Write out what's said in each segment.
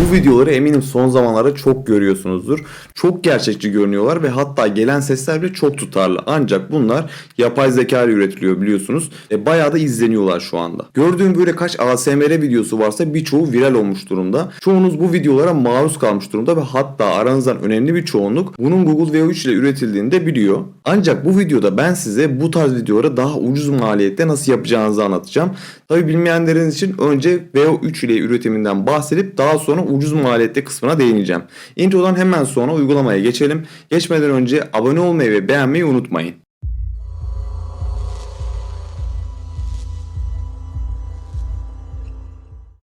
Bu videoları eminim son zamanlarda çok görüyorsunuzdur. Çok gerçekçi görünüyorlar ve hatta gelen sesler bile çok tutarlı. Ancak bunlar yapay zeka ile üretiliyor biliyorsunuz. E, bayağı da izleniyorlar şu anda. Gördüğüm böyle kaç ASMR videosu varsa birçoğu viral olmuş durumda. Çoğunuz bu videolara maruz kalmış durumda ve hatta aranızdan önemli bir çoğunluk bunun Google V3 ile üretildiğini de biliyor. Ancak bu videoda ben size bu tarz videoları daha ucuz maliyette nasıl yapacağınızı anlatacağım. Tabi bilmeyenleriniz için önce VO3 ile üretiminden bahsedip daha sonra ucuz maliyette kısmına değineceğim. Introdan hemen sonra uygulamaya geçelim. Geçmeden önce abone olmayı ve beğenmeyi unutmayın.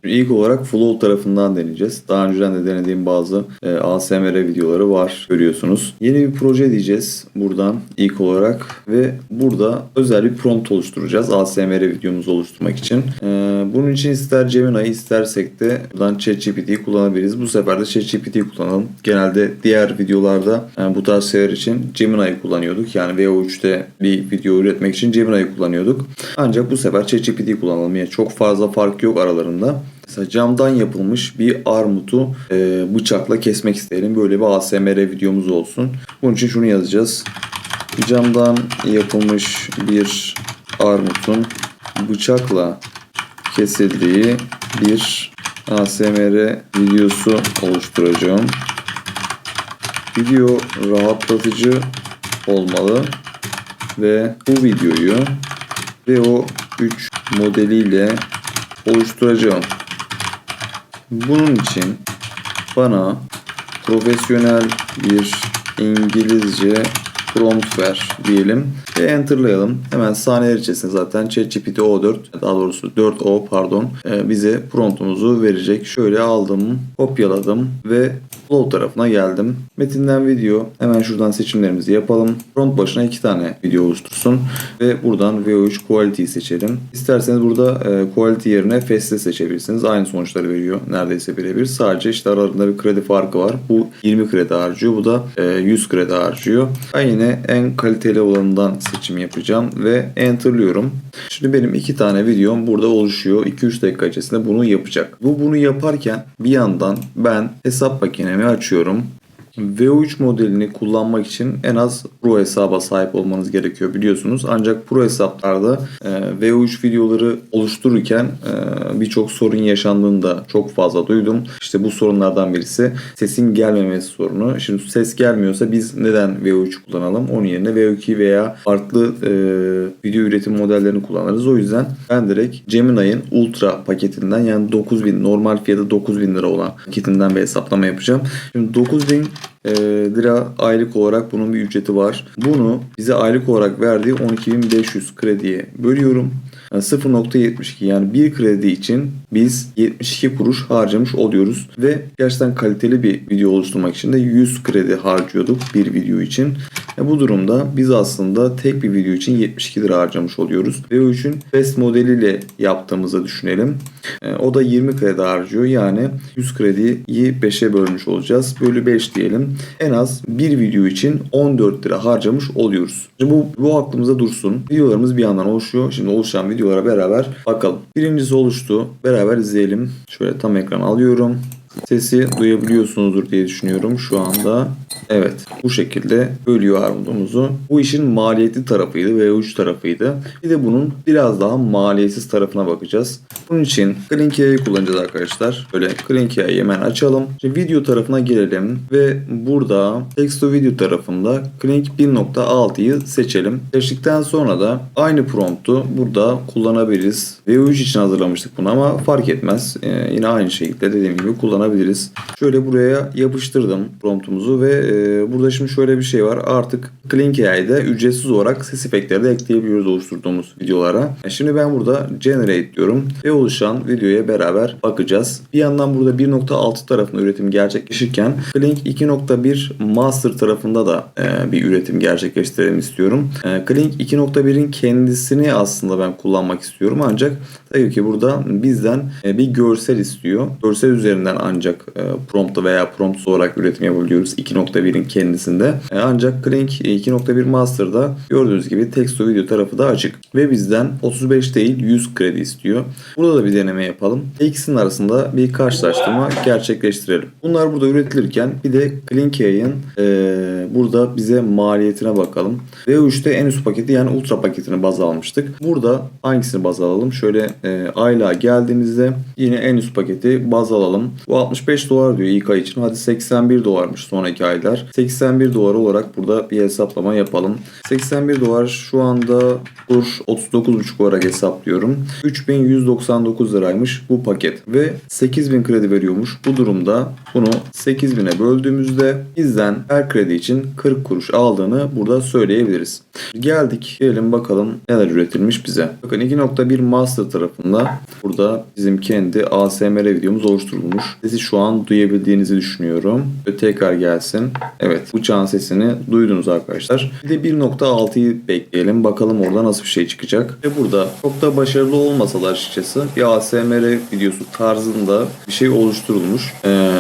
İlk olarak Flow tarafından deneyeceğiz. Daha önceden de denediğim bazı e, ASMR videoları var görüyorsunuz. Yeni bir proje diyeceğiz buradan ilk olarak ve burada özel bir prompt oluşturacağız ASMR videomuzu oluşturmak için. E, bunun için ister Gemini istersek de buradan ChatGPT'yi kullanabiliriz. Bu sefer de ChatGPT'yi kullanalım. Genelde diğer videolarda yani bu tarz şeyler için Gemini'yi kullanıyorduk. Yani VO3'te bir video üretmek için Gemini'yi kullanıyorduk. Ancak bu sefer ChatGPT'yi kullanalım. Yani çok fazla fark yok aralarında. Mesela camdan yapılmış bir armutu e, bıçakla kesmek isteyelim. Böyle bir ASMR videomuz olsun. Bunun için şunu yazacağız. Camdan yapılmış bir armutun bıçakla kesildiği bir ASMR videosu oluşturacağım. Video rahatlatıcı olmalı ve bu videoyu VO3 modeliyle oluşturacağım. Bunun için bana profesyonel bir İngilizce prompt ver diyelim ve enterlayalım. Hemen saniyeler içerisinde zaten ChatGPT O4 daha doğrusu 4O pardon e, bize promptumuzu verecek. Şöyle aldım, kopyaladım ve Flow tarafına geldim. Metinden video hemen şuradan seçimlerimizi yapalım. Prompt başına iki tane video oluştursun ve buradan VO3 Quality'yi seçelim. İsterseniz burada e, Quality yerine Fast'e seçebilirsiniz. Aynı sonuçları veriyor. Neredeyse birebir. Sadece işte aralarında bir kredi farkı var. Bu 20 kredi harcıyor. Bu da e, 100 kredi harcıyor. Ben yine en kaliteli olanından seçim yapacağım ve enterlıyorum. Şimdi benim iki tane videom burada oluşuyor. 2-3 dakika içerisinde bunu yapacak. Bu bunu yaparken bir yandan ben hesap makinemi açıyorum. V3 modelini kullanmak için en az Pro hesaba sahip olmanız gerekiyor biliyorsunuz. Ancak Pro hesaplarda e, V3 videoları oluştururken e, birçok sorun yaşandığını da çok fazla duydum. İşte bu sorunlardan birisi sesin gelmemesi sorunu. Şimdi ses gelmiyorsa biz neden V3 kullanalım? Onun yerine V2 veya farklı e, video üretim modellerini kullanırız. O yüzden ben direkt Gemini'nin Ultra paketinden yani 9000 normal fiyatı 9000 lira olan paketinden bir hesaplama yapacağım. Şimdi 9000 e, lira aylık olarak bunun bir ücreti var. Bunu bize aylık olarak verdiği 12.500 krediye bölüyorum. Yani 0.72 yani bir kredi için biz 72 kuruş harcamış oluyoruz ve gerçekten kaliteli bir video oluşturmak için de 100 kredi harcıyorduk bir video için. E bu durumda biz aslında tek bir video için 72 lira harcamış oluyoruz. V3'ün Best modeliyle yaptığımızı düşünelim. E, o da 20 kredi harcıyor. Yani 100 krediyi 5'e bölmüş olacağız. Bölü 5 diyelim. En az bir video için 14 lira harcamış oluyoruz. Şimdi bu, bu aklımıza dursun. Videolarımız bir yandan oluşuyor. Şimdi oluşan videolara beraber bakalım. Birincisi oluştu. Beraber izleyelim. Şöyle tam ekran alıyorum. Sesi duyabiliyorsunuzdur diye düşünüyorum şu anda. Evet bu şekilde bölüyor armudumuzu. Bu işin maliyetli tarafıydı ve uç tarafıydı. Bir de bunun biraz daha maliyetsiz tarafına bakacağız. Bunun için Clinkia'yı kullanacağız arkadaşlar. Böyle Clinkia'yı hemen açalım. Şimdi video tarafına girelim ve burada text to video tarafında Clint 1.6'yı seçelim. Seçtikten sonra da aynı promptu burada kullanabiliriz. V3 için hazırlamıştık bunu ama fark etmez. Ee, yine aynı şekilde dediğim gibi kullanabiliriz. Şöyle buraya yapıştırdım promptumuzu ve e, burada şimdi şöyle bir şey var. Artık Clinkia'yı ücretsiz olarak ses efektleri de ekleyebiliyoruz oluşturduğumuz videolara. E, Şimdi ben burada generate diyorum ve oluşan videoya beraber bakacağız. Bir yandan burada 1.6 tarafında üretim gerçekleşirken Klink 2.1 master tarafında da e, bir üretim gerçekleştirelim istiyorum. E, Klink 2.1'in kendisini aslında ben kullanmak istiyorum ancak Tabii ki burada bizden e, bir görsel istiyor. Görsel üzerinden ancak e, prompta veya prompt olarak üretim yapabiliyoruz 2.1'in kendisinde. E, Ancak Clink 2.1 Master'da gördüğünüz gibi text to video tarafı da açık. Ve bizden 35 değil 100 kredi istiyor. Burada da bir deneme yapalım. İkisinin arasında bir karşılaştırma gerçekleştirelim. Bunlar burada üretilirken bir de Clinkey'in e, burada bize maliyetine bakalım. V3'te en üst paketi yani ultra paketini baz almıştık. Burada hangisini baz alalım? Şöyle e, aylığa geldiğimizde yine en üst paketi baz alalım. Bu 65 dolar diyor ilk ay için. Hadi 81 dolarmış sonraki aylar. 81 dolar olarak burada bir hesaplama yapalım. 81 dolar şu anda kur 39,5 olarak hesaplıyorum. 3199 liraymış bu paket ve 8000 kredi veriyormuş. Bu durumda bunu 8000'e böldüğümüzde bizden her kredi için 40 kuruş aldığını burada söyleyebiliriz. Geldik gelelim bakalım neler üretilmiş bize. Bakın 2.1 master tarafında burada bizim kendi ASMR videomuz oluşturulmuş. Sesi şu an duyabildiğinizi düşünüyorum. Ve tekrar gelsin. Evet uçağın sesini duydunuz arkadaşlar. Bir de 1.6'yı bekleyelim. Bakalım orada nasıl bir şey çıkacak. Ve burada çok da başarılı olmasalar açıkçası bir ASMR videosu tarzında bir şey oluşturulmuş. Ee,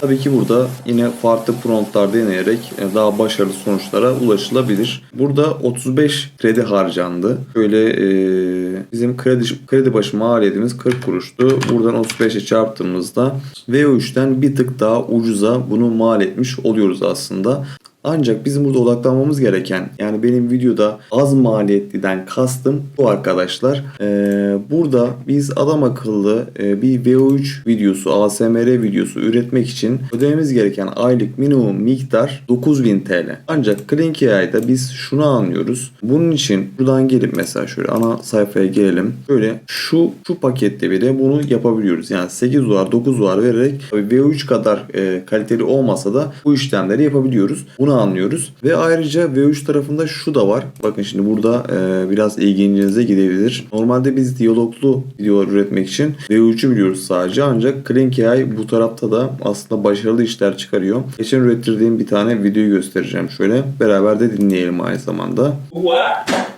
tabii ki burada yine farklı promptlar deneyerek e, daha başarılı sonuçlara ulaşılabilir. Burada 35 kredi harcandı. Şöyle e, bizim kredi kredi başı maliyetimiz 40 kuruştu. Buradan 35'e çarptığımızda VO3'ten bir tık daha ucuza bunu mal etmiş oluyoruz aslında. Ancak bizim burada odaklanmamız gereken yani benim videoda az maliyetliden kastım bu arkadaşlar. Ee, burada biz adam akıllı e, bir VO3 videosu ASMR videosu üretmek için ödememiz gereken aylık minimum miktar 9000 TL. Ancak Clinkey'de biz şunu anlıyoruz. Bunun için buradan gelip mesela şöyle ana sayfaya gelelim. Şöyle şu şu pakette bile bunu yapabiliyoruz. Yani 8 dolar 9 dolar vererek tabii VO3 kadar e, kaliteli olmasa da bu işlemleri yapabiliyoruz. Bunu anlıyoruz. Ve ayrıca V3 tarafında şu da var. Bakın şimdi burada e, biraz ilgincinize gidebilir. Normalde biz diyaloglu videolar üretmek için V3'ü biliyoruz sadece. Ancak Cranky AI bu tarafta da aslında başarılı işler çıkarıyor. Geçen ürettirdiğim bir tane videoyu göstereceğim şöyle. Beraber de dinleyelim aynı zamanda.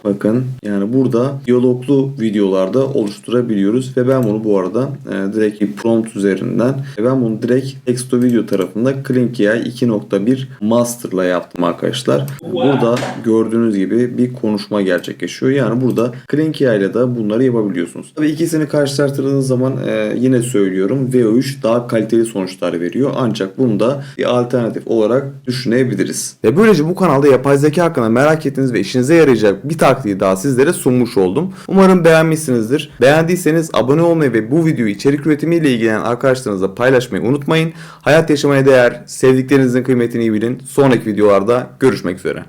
Bakın yani burada diyaloglu videolarda oluşturabiliyoruz ve ben bunu bu arada e, direkt prompt üzerinden e, ben bunu direkt text video tarafında Cranky AI 2.1 Master'la yaptım arkadaşlar. Burada gördüğünüz gibi bir konuşma gerçekleşiyor. Yani burada Cranky AI ile de bunları yapabiliyorsunuz. Tabii ikisini karşılaştırdığınız zaman e, yine söylüyorum VO3 daha kaliteli sonuçlar veriyor. Ancak bunu da bir alternatif olarak düşünebiliriz. Ve böylece bu kanalda yapay zeka hakkında merak ettiğiniz ve işinize yarayacak bir taktiği daha sizlere sunmuş oldum. Umarım beğenmişsinizdir. Beğendiyseniz abone olmayı ve bu videoyu içerik üretimiyle ilgilenen arkadaşlarınızla paylaşmayı unutmayın. Hayat yaşamaya değer, sevdiklerinizin kıymetini iyi bilin. Sonraki videolarda görüşmek üzere.